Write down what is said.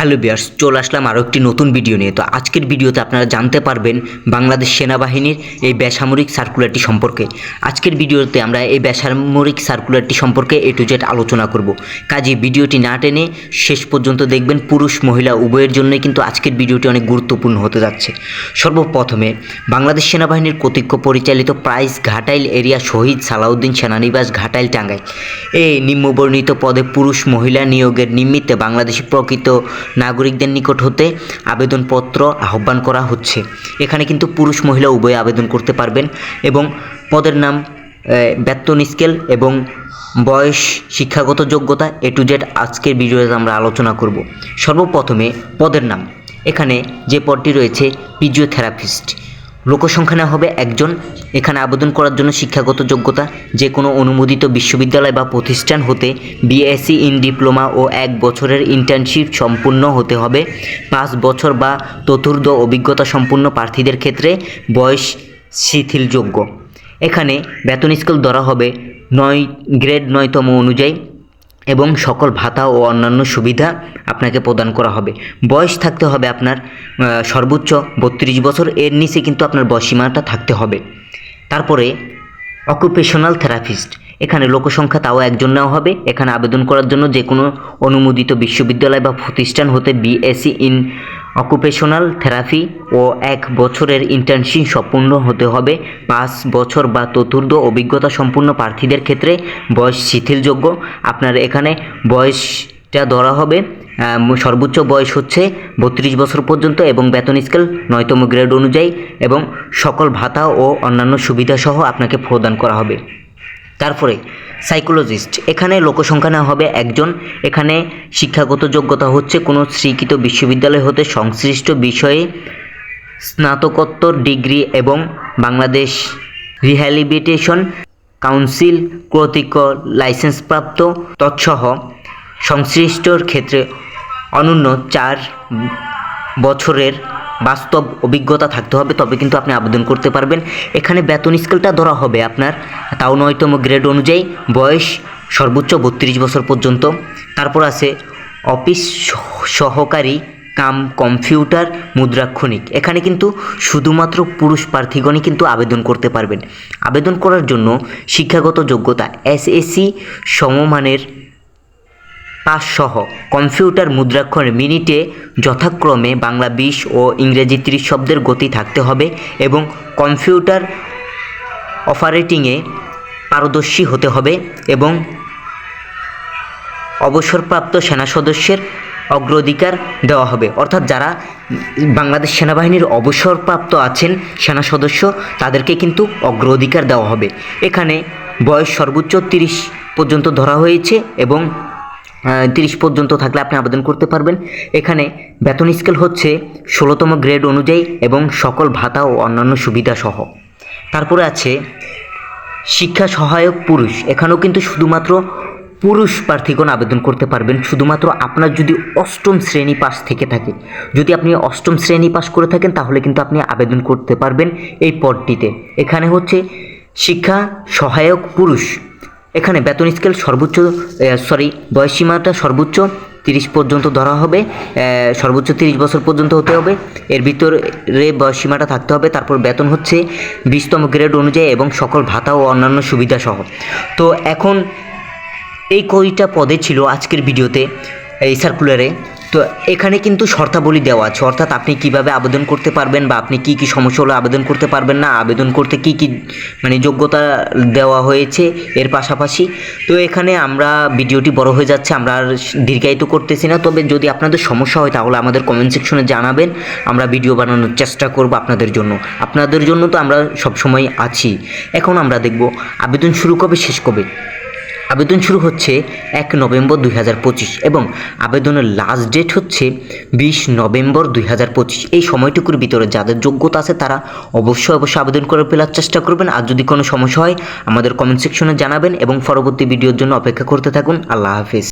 Hello বিয়ার্স চলে আসলাম আরও একটি নতুন ভিডিও নিয়ে। তো আজকের ভিডিওতে আপনারা জানতে পারবেন বাংলাদেশ সেনাবাহিনীর এই বেসামরিক সার্কুলারটি সম্পর্কে। আজকের ভিডিওতে আমরা এই বেসামরিক সার্কুলারটি সম্পর্কে এ টু জেড আলোচনা করব। কাজে ভিডিওটি না টেনে শেষ পর্যন্ত দেখবেন পুরুষ, মহিলা, উভয়ের জন্যই কিন্তু আজকের ভিডিওটি অনেক গুরুত্বপূর্ণ হতে যাচ্ছে। সর্বপ্রথমে, বাংলাদেশ সেনাবাহিনীর কর্তৃক পরিচালিত প্রাইস ঘাটাইল এরিয়া শহীদ সালাউদ্দিন সেনানিবাস ঘাটাইল টাঙ্গাইল। এই নিম্নবর্ণিত পদে পুরুষ, মহিলা নিয়োগের নিমিত্তে বাংলাদেশি প্রকৃত নাগরিকদের নিকট হতে আবেদনপত্র আহ্বান করা হচ্ছে। এখানে কিন্তু পুরুষ মহিলা উভয়ে আবেদন করতে পারবেন এবং পদের নাম বেতন স্কেল এবং বয়স, শিক্ষাগত যোগ্যতা এ টু জেড আজকের ভিডিওতে আমরা আলোচনা করব। সর্বপ্রথমে পদের নাম। এখানে যে পদটি রয়েছে ফিজিওথেরাপিস্ট লোকসংখ্যা হবে একজন। এখানে আবেদন করার জন্য শিক্ষাগত যোগ্যতা যে কোনো অনুমোদিত বিশ্ববিদ্যালয় বা প্রতিষ্ঠান হতে বিএসসি ইন ডিপ্লোমা ও এক বছরের ইন্টার্নশিপ সম্পূর্ণ হতে হবে। পাঁচ বছর বা চতুর্থ অভিজ্ঞতা সম্পূর্ণ প্রার্থীদের ক্ষেত্রে বয়স শিথিলযোগ্য। এখানে বেতন স্কেল ধরা হবে নয়, গ্রেড নয়তম অনুযায়ী। এবং সকল ভাতা ও অন্যান্য সুবিধা আপনাকে প্রদান করা হবে। বয়স থাকতে হবে আপনার সর্বোচ্চ বত্রিশ বছর। এর নিচে কিন্তু আপনার বয়সীমাটা থাকতে হবে। তারপরে অকুপেশনাল থেরাপিস্ট এখানে লোকসংখ্যা তাও একজন নেওয়া হবে। এখানে আবেদন করার জন্য যে কোনো অনুমোদিত বিশ্ববিদ্যালয় বা প্রতিষ্ঠান হতে বিএসসি ইন অকুপেশনাল থেরাপি ও এক বছরের ইন্টার্নশিপ সম্পূর্ণ হতে হবে। পাঁচ বছর বা চতুর্থ অভিজ্ঞতা সম্পূর্ণ প্রার্থীদের ক্ষেত্রে বয়স শিথিলযোগ্য। আপনার এখানে বয়সটা ধরা হবে সর্বোচ্চ বয়স হচ্ছে বত্রিশ বছর পর্যন্ত এবং বেতন স্কেল নয়তম গ্রেড অনুযায়ী এবং সকল ভাতা ও অন্যান্য সুবিধাসহ আপনাকে প্রদান করা হবে। তারপরে সাইকোলজিস্ট। এখানে লোকসংখ্যা নেওয়া হবে একজন। এখানে শিক্ষাগত যোগ্যতা হচ্ছে কোনো স্বীকৃত বিশ্ববিদ্যালয় হতে সংশ্লিষ্ট বিষয়ে স্নাতকোত্তর ডিগ্রি এবং বাংলাদেশ রিহ্যাবিলিটেশন কাউন্সিল কর্তৃক লাইসেন্সপ্রাপ্ত তৎসহ সংশ্লিষ্টর ক্ষেত্রে অনন্য চার বছরের বাস্তব অভিজ্ঞতা থাকতে হবে, তবে কিন্তু আপনি আবেদন করতে পারবেন। এখানে বেতন স্কেলটা ধরা হবে আপনার, তাও নয়তম গ্রেড অনুযায়ী, বয়স সর্বোচ্চ বত্রিশ বছর পর্যন্ত। তারপর আছে অফিস সহকারী কাম কম্পিউটার মুদ্রাক্ষণিক। এখানে কিন্তু শুধুমাত্র পুরুষ প্রার্থীগণই কিন্তু আবেদন করতে পারবেন। আবেদন করার জন্য শিক্ষাগত যোগ্যতা, এসএসসি সমমানের পাস সহ কম্পিউটার মুদ্রাক্ষরে মিনিটে যথাক্রমে বাংলা বিশ ও ইংরেজি ত্রিশ শব্দের গতি থাকতে হবে এবং কম্পিউটার অপারেটিংয়ে পারদর্শী হতে হবে এবং অবসরপ্রাপ্ত সেনা সদস্যের অগ্রাধিকার দেওয়া হবে। অর্থাৎ যারা বাংলাদেশ সেনাবাহিনীর অবসরপ্রাপ্ত আছেন সেনা সদস্য, তাদেরকে কিন্তু অগ্রাধিকার দেওয়া হবে। এখানে বয়স সর্বোচ্চ তিরিশ পর্যন্ত ধরা হয়েছে এবং তিরিশ পর্যন্ত থাকলে আপনি আবেদন করতে পারবেন। এখানে বেতন স্কেল হচ্ছে ষোলোতম গ্রেড অনুযায়ী এবং সকল ভাতা ও অন্যান্য সুবিধা সহ। তারপরে আছে শিক্ষা সহায়ক পুরুষ। এখানেও কিন্তু শুধুমাত্র পুরুষ প্রার্থীগণ আবেদন করতে পারবেন। শুধুমাত্র আপনার যদি অষ্টম শ্রেণি পাস থেকে থাকে। যদি আপনি অষ্টম শ্রেণি পাস করে থাকেন, তাহলে কিন্তু আপনি আবেদন করতে পারবেন এই পদটিতে। এখানে হচ্ছে শিক্ষা সহায়ক পুরুষ। এখানে বেতন স্কেল সর্বোচ্চ সরি বয়সীমাটা সর্বোচ্চ তিরিশ পর্যন্ত ধরা হবে সর্বোচ্চ তিরিশ বছর পর্যন্ত হতে হবে। এর ভিতরে বয়সীমাটা থাকতে হবে, তারপর বেতন হচ্ছে বিশতম গ্রেড অনুযায়ী এবং সকল ভাতা ও অন্যান্য সুবিধা সহ। তো এখন এই কয়টা পদে ছিল আজকের ভিডিওতে, এই সার্কুলারে তো এখানে কিন্তু শর্তাবলী দেওয়া আছে। অর্থাৎ আপনি কীভাবে আবেদন করতে পারবেন বা আপনি কি কি সমস্যা হলে আবেদন করতে পারবেন না, আবেদন করতে কি কি মানে যোগ্যতা দেওয়া হয়েছে এর পাশাপাশি। তো এখানে আমরা ভিডিওটি বড় হয়ে যাচ্ছে, আমরা আর দীর্ঘায়িত করতেছি না। তবে যদি আপনাদের সমস্যা হয় তাহলে আমাদের কমেন্ট সেকশনে জানাবেন। আমরা ভিডিও বানানোর চেষ্টা করব আপনাদের জন্য। আপনাদের জন্য তো আমরা সবসময় আছি। এখন আমরা দেখব, আবেদন শুরু কবে, শেষ কবে? আবেদন শুরু হচ্ছে এক নভেম্বর দুই হাজার পঁচিশ এবং আবেদনের লাস্ট ডেট হচ্ছে বিশ নভেম্বর দুই হাজার পঁচিশ। এই সময়টুকুর ভিতরে যাদের যোগ্যতা আছে তারা অবশ্যই অবশ্যই আবেদন করে ফেলার চেষ্টা করবেন। আর যদি কোনো সমস্যা হয়, আমাদের কমেন্ট সেকশনে জানাবেন এবং পরবর্তী ভিডিওর জন্য অপেক্ষা করতে থাকুন। আল্লাহ হাফিজ।